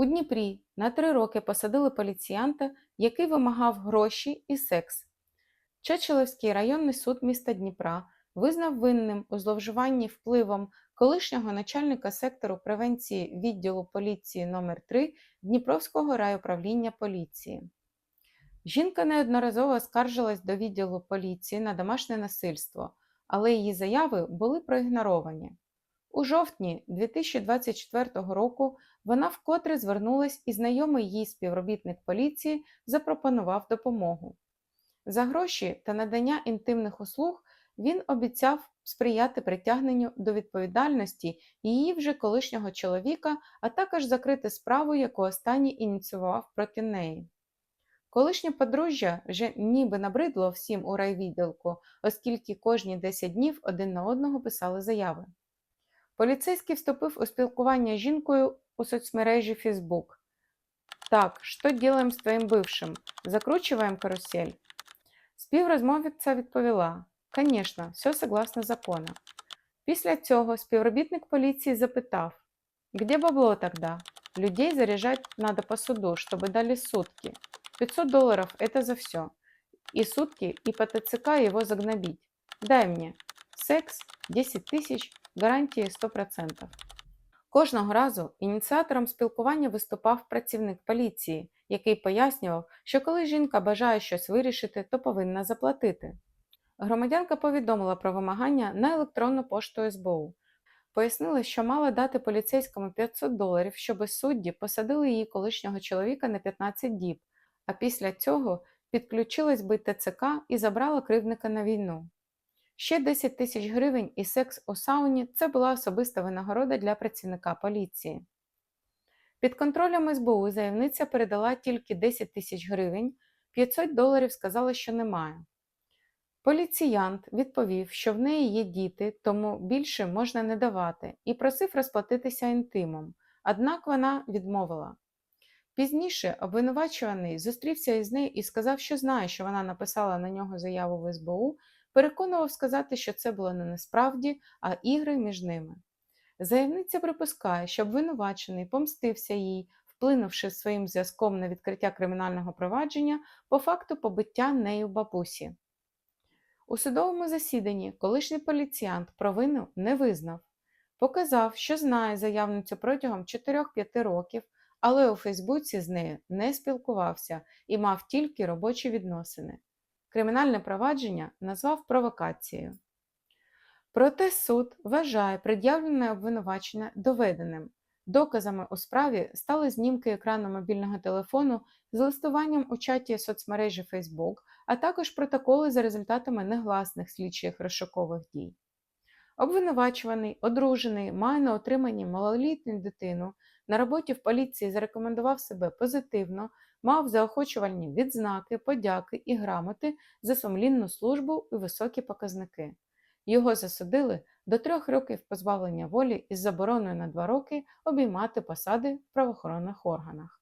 У Дніпрі на три роки посадили поліціянта, який вимагав гроші і секс. Чечелевський районний суд міста Дніпра визнав винним у зловживанні впливом колишнього начальника сектору превенції відділу поліції номер 3 Дніпровського райуправління поліції. Жінка неодноразово скаржилась до відділу поліції на домашнє насильство, але її заяви були проігноровані. У жовтні 2024 року вона вкотре звернулась і знайомий їй співробітник поліції запропонував допомогу. За гроші та надання інтимних услуг він обіцяв сприяти притягненню до відповідальності її вже колишнього чоловіка, а також закрити справу, яку останній ініціював проти неї. Колишнє подружжя вже ніби набридло всім у райвідділку, оскільки кожні 10 днів один на одного писали заяви. Поліцейський вступив у спілкування з жінкою у соцмережі Facebook. Так, що делаем з твоїм бившим? Закручуємо карусель? Співрозмовниця відповіла: Конечно, все согласно закону. Після цього співробітник поліції запитав: Где бабло тогда? Людей заряжать надо по суду, чтобы дали сутки. 500 долларов – это за все. И сутки, и по ТЦК его загнобить. Дай мне. Секс, 10 тисяч, гарантії 100%. Кожного разу ініціатором спілкування виступав працівник поліції, який пояснював, що коли жінка бажає щось вирішити, то повинна заплатити. Громадянка повідомила про вимагання на електронну пошту СБУ. Пояснила, що мала дати поліцейському 500 доларів, щоби судді посадили її колишнього чоловіка на 15 діб, а після цього підключилась би ТЦК і забрала кривдника на війну. Ще 10 тисяч гривень і секс у сауні це була особиста винагорода для працівника поліції. Під контролем СБУ заявниця передала тільки 10 тисяч гривень, 500 доларів сказала, що немає. Поліціянт відповів, що в неї є діти, тому більше можна не давати, і просив розплатитися інтимом, однак вона відмовила. Пізніше обвинувачуваний зустрівся із нею і сказав, що знає, що вона написала на нього заяву в СБУ, переконував сказати, що це було не насправді, а ігри між ними. Заявниця припускає, що обвинувачений помстився їй, вплинувши своїм зв'язком на відкриття кримінального провадження по факту побиття нею бабусі. У судовому засіданні колишній поліціянт провину не визнав, показав, що знає заявницю протягом 4-5 років, але у Фейсбуці з нею не спілкувався і мав тільки робочі відносини. Кримінальне провадження назвав провокацією. Проте суд вважає пред'явлене обвинувачення доведеним. Доказами у справі стали знімки екрану мобільного телефону з листуванням у чаті соцмережі Facebook, а також протоколи за результатами негласних слідчих розшукових дій. Обвинувачуваний, одружений, має на отриманні малолітню дитину, на роботі в поліції зарекомендував себе позитивно, мав заохочувальні відзнаки, подяки і грамоти за сумлінну службу і високі показники. Його засудили до трьох років позбавлення волі із забороною на два роки обіймати посади в правоохоронних органах.